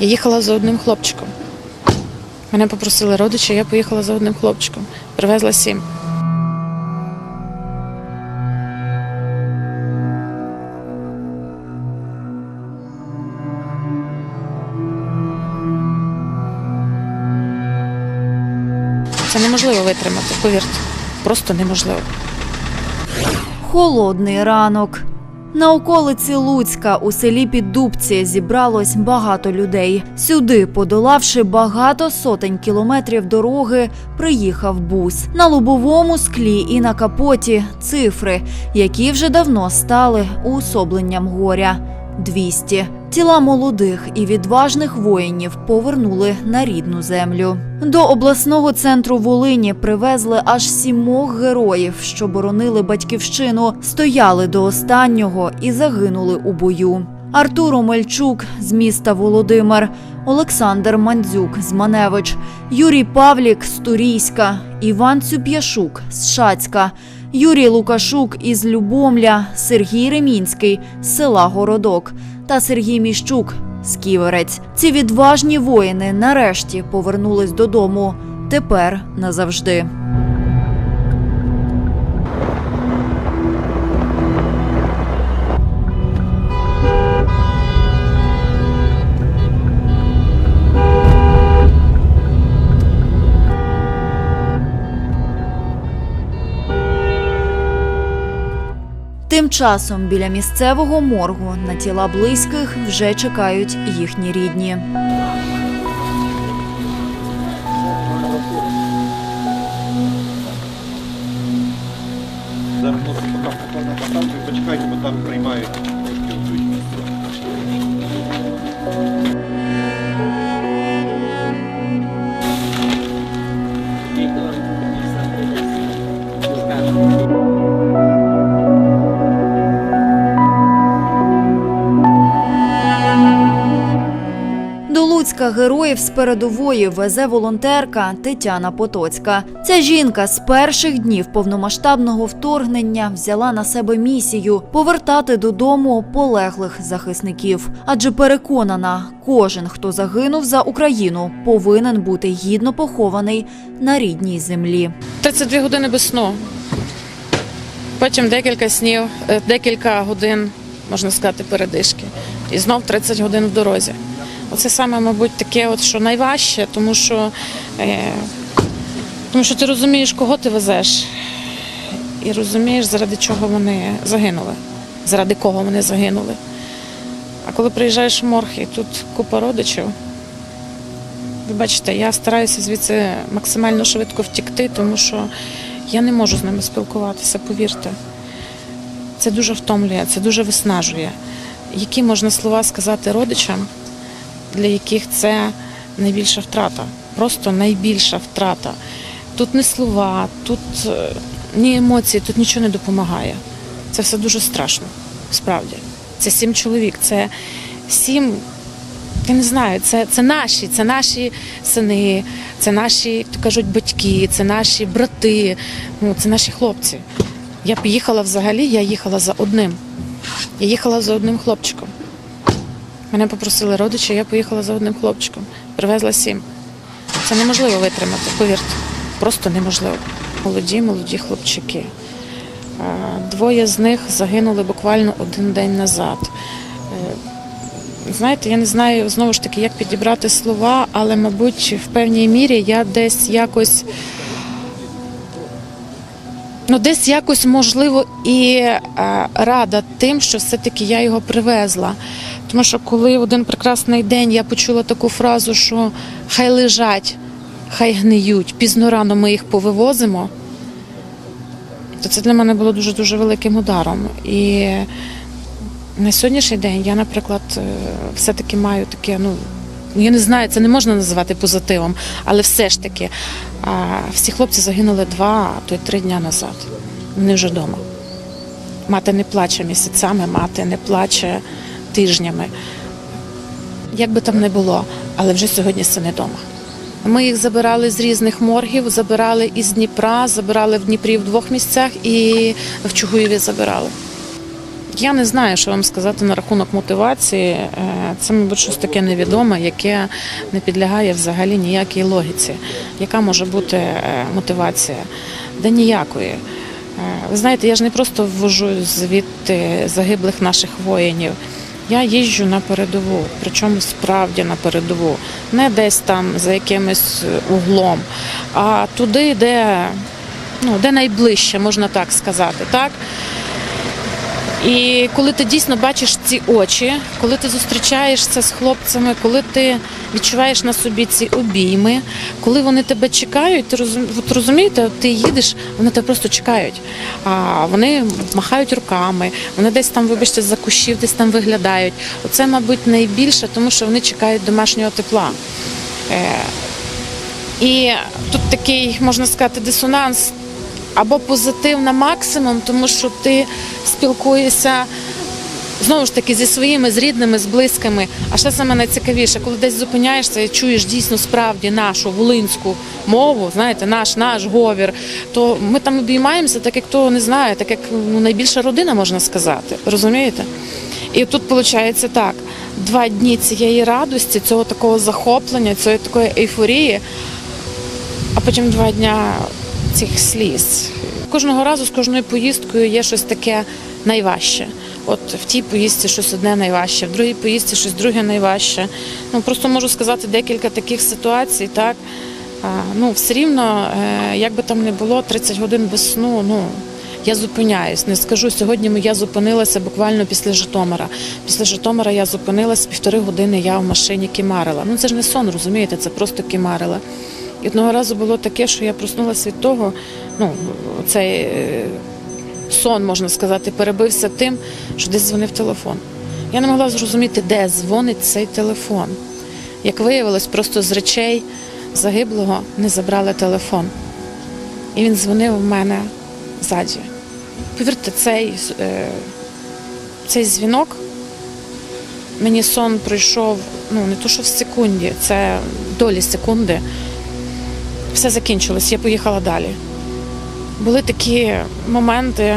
Я їхала за одним хлопчиком. Мене попросили родичі, я поїхала за одним хлопчиком. Привезла сім. Це неможливо витримати, повірте. Просто неможливо. Холодний ранок. На околиці Луцька у селі Піддубці зібралось багато людей. Сюди, подолавши багато сотень кілометрів дороги, приїхав бус. На лобовому склі і на капоті цифри, які вже давно стали уособленням горя. 200. Тіла молодих і відважних воїнів повернули на рідну землю. До обласного центру Волині привезли аж сімох героїв, що боронили батьківщину, стояли до останнього і загинули у бою. Артур Омельчук з міста Володимир, Олександр Мандзюк з Маневич, Юрій Павлік з Турійська, Іван Цюп'яшук з Шацька, Юрій Лукашук із Любомля, Сергій Ремінський з села Городок та Сергій Міщук з Ківерець. Ці відважні воїни нарешті повернулись додому. Тепер назавжди. Тим часом біля місцевого моргу на тіла близьких вже чекають їхні рідні. Зараз хлопці поки поки почекайте, бо там приймають героїв з передової везе волонтерка Тетяна Потоцька. Ця жінка з перших днів повномасштабного вторгнення взяла на себе місію повертати додому полеглих захисників. Адже переконана, кожен, хто загинув за Україну, повинен бути гідно похований на рідній землі. 32 години без сну. Потім декілька снів, е, декілька годин, можна сказати, передишки. І знов 30 годин в дорозі. Оце саме, мабуть, таке, от, що найважче, тому що, е, тому що ти розумієш, кого ти везеш, і розумієш, заради чого вони загинули, заради кого вони загинули. А коли приїжджаєш в морг і тут купа родичів, ви бачите, я стараюся звідси максимально швидко втікти, тому що я не можу з ними спілкуватися, повірте. Це дуже втомлює, це дуже виснажує. Які можна слова сказати родичам, для яких це найбільша втрата? Просто найбільша втрата. Тут не слова, тут е, ні емоції, тут нічого не допомагає. Це все дуже страшно, справді. Це сім чоловік, це сім я не знаю, це, це наші, це наші сини, це наші, як то кажуть, батьки, це наші брати, ну, це наші хлопці. Я поїхала взагалі, я їхала за одним. Я їхала за одним хлопчиком. Мене попросили родичі, я поїхала за одним хлопчиком. Привезла сім. Це неможливо витримати, повірте. Просто неможливо. Молоді, молоді хлопчики. Е, Двоє з них загинули буквально один день назад. Е, Знаєте, я не знаю знову ж таки, як підібрати слова, але, мабуть, в певній мірі я десь якось. Ну, десь якось можливо і е, рада тим, що все-таки я його привезла. Тому що коли один прекрасний день я почула таку фразу, що хай лежать, хай гниють, пізно рано ми їх повивозимо, то це для мене було дуже дуже великим ударом. І на сьогоднішній день я, наприклад, е, все-таки маю таке, ну я не знаю, це не можна називати позитивом, але все ж таки всі хлопці загинули два, а то й три дня назад. Вони вже вдома. Мати не плаче місяцями, мати не плаче тижнями. Як би там не було, але вже сьогодні сини вдома. Ми їх забирали з різних моргів, забирали із Дніпра, забирали в Дніпрі в двох місцях і в Чугуєві забирали. Я не знаю, що вам сказати на рахунок мотивації. Е, Це, мабуть, щось таке невідоме, яке не підлягає взагалі ніякій логіці. Яка може бути е, мотивація? Да ніякої. Е, Ви знаєте, я ж не просто ввожу звідти загиблих наших воїнів. Я їжджу на передову, причому справді на передову, не десь там за якимось е, углом, а туди, де, ну, де найближче, можна так сказати. Так? І коли ти дійсно бачиш ці очі, коли ти зустрічаєшся з хлопцями, коли ти відчуваєш на собі ці обійми, коли вони тебе чекають, ти розум... от розумієте, ти їдеш, вони тебе просто чекають. А вони махають руками, вони десь там, вибачте, за кущів, десь там виглядають. Оце, мабуть, найбільше, тому що вони чекають домашнього тепла. Е, І тут такий, можна сказати, дисонанс або позитив на максимум, тому що ти спілкуєшся знову ж таки зі своїми, з рідними, з близькими. А ще саме найцікавіше, коли десь зупиняєшся і чуєш дійсно справді нашу волинську мову, знаєте, наш наш говір, то ми там обіймаємося, так як того не знає, так як ну, найбільша родина можна сказати. Розумієте? І тут виходить так: два дні цієї радості, цього такого захоплення, цієї такої ейфорії, а потім два дня цих сліз. Кожного разу з кожною поїздкою є щось таке найважче. От в тій поїздці щось одне найважче, в другій поїздці щось друге найважче. Ну просто можу сказати декілька таких ситуацій, так. Ну, все рівно, е, як би там не було, 30 годин без сну, ну. Я зупиняюсь, не скажу. Сьогодні я зупинилася буквально після Житомира. Після Житомира я зупинилась півтори години. Я в машині кімарила. Ну це ж не сон, розумієте, це просто кімарила. Одного разу було таке, що я проснулася від того, ну цей е, сон, можна сказати, перебився тим, що десь дзвонив телефон. Я не могла зрозуміти, де дзвонить цей телефон. Як виявилось, просто з речей загиблого не забрали телефон. І він дзвонив у мене ззаді. Повірте, цей, е, цей дзвінок мені сон пройшов ну не то, що в секунді, це долі секунди. Все закінчилось, я поїхала далі. Були такі моменти.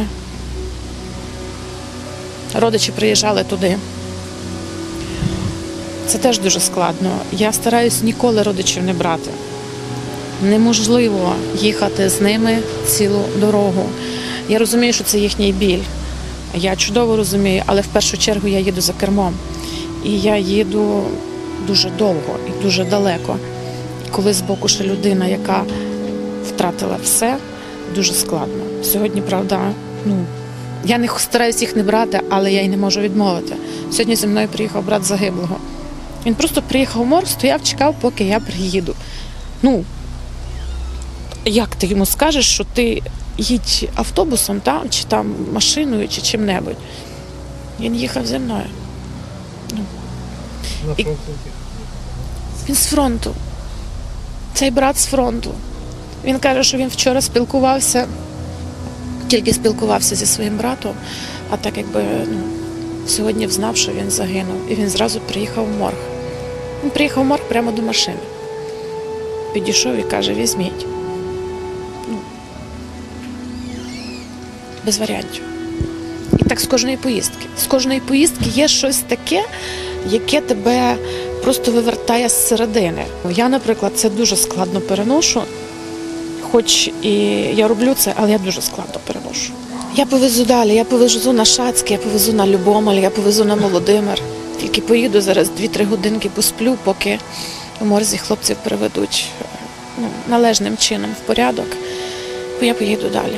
Родичі приїжджали туди. Це теж дуже складно. Я стараюсь ніколи родичів не брати. Неможливо їхати з ними цілу дорогу. Я розумію, що це їхній біль. Я чудово розумію, але в першу чергу я їду за кермом. І я їду дуже довго і дуже далеко. Коли збоку ще людина, яка втратила все, дуже складно. Сьогодні, правда, ну я не стараюсь їх не брати, але я й не можу відмовити. Сьогодні зі мною приїхав брат загиблого. Він просто приїхав в морг, стояв, чекав, поки я приїду. Ну, як ти йому скажеш, що ти їдь автобусом там, чи там машиною, чи чим-небудь. Він їхав зі мною. І- Він з фронту. Цей брат з фронту. Він каже, що він вчора спілкувався, тільки спілкувався зі своїм братом, а так якби ну, сьогодні взнав, що він загинув. І він зразу приїхав в морг. Він приїхав в морг прямо до машини. Підійшов і каже: візьміть. Ну, без варіантів. І так з кожної поїздки. З кожної поїздки є щось таке, яке тебе просто вивертає з середини. Я, наприклад, це дуже складно переношу, хоч і я роблю це, але я дуже складно переношу. Я повезу далі, я повезу на Шацьк, я повезу на Любомель, я повезу на Володимир. Тільки поїду зараз 2-3 годинки посплю, поки у морзі хлопців приведуть ну, належним чином в порядок, бо я поїду далі.